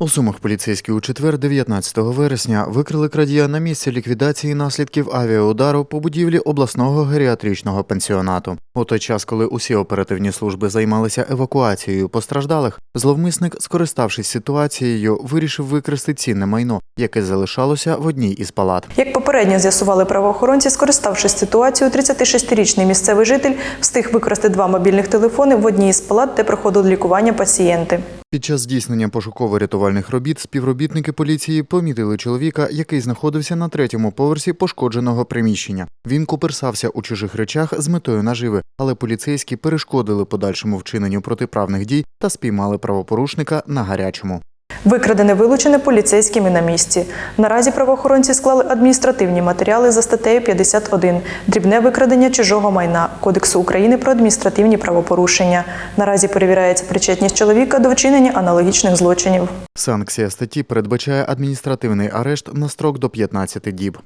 У Сумах поліцейські у четвер, 19 вересня, викрили крадія на місці ліквідації наслідків авіаудару по будівлі обласного геріатричного пенсіонату. У той час, коли усі оперативні служби займалися евакуацією постраждалих, зловмисник, скориставшись ситуацією, вирішив викрасти цінне майно, яке залишалося в одній із палат. Як попередньо з'ясували правоохоронці, скориставшись ситуацією, 36-річний місцевий житель встиг викрасти два мобільних телефони в одній із палат, де проходили лікування пацієнти. Під час здійснення пошуково-рятувальних робіт співробітники поліції помітили чоловіка, який знаходився на третьому поверсі пошкодженого приміщення. Він куперсався у чужих речах з метою наживи, але поліцейські перешкодили подальшому вчиненню протиправних дій та спіймали правопорушника на гарячому. Викрадене вилучене поліцейськими на місці. Наразі правоохоронці склали адміністративні матеріали за статтею 51 дрібне викрадення чужого майна Кодексу України про адміністративні правопорушення. Наразі перевіряється причетність чоловіка до вчинення аналогічних злочинів. Санкція статті передбачає адміністративний арешт на строк до 15 діб.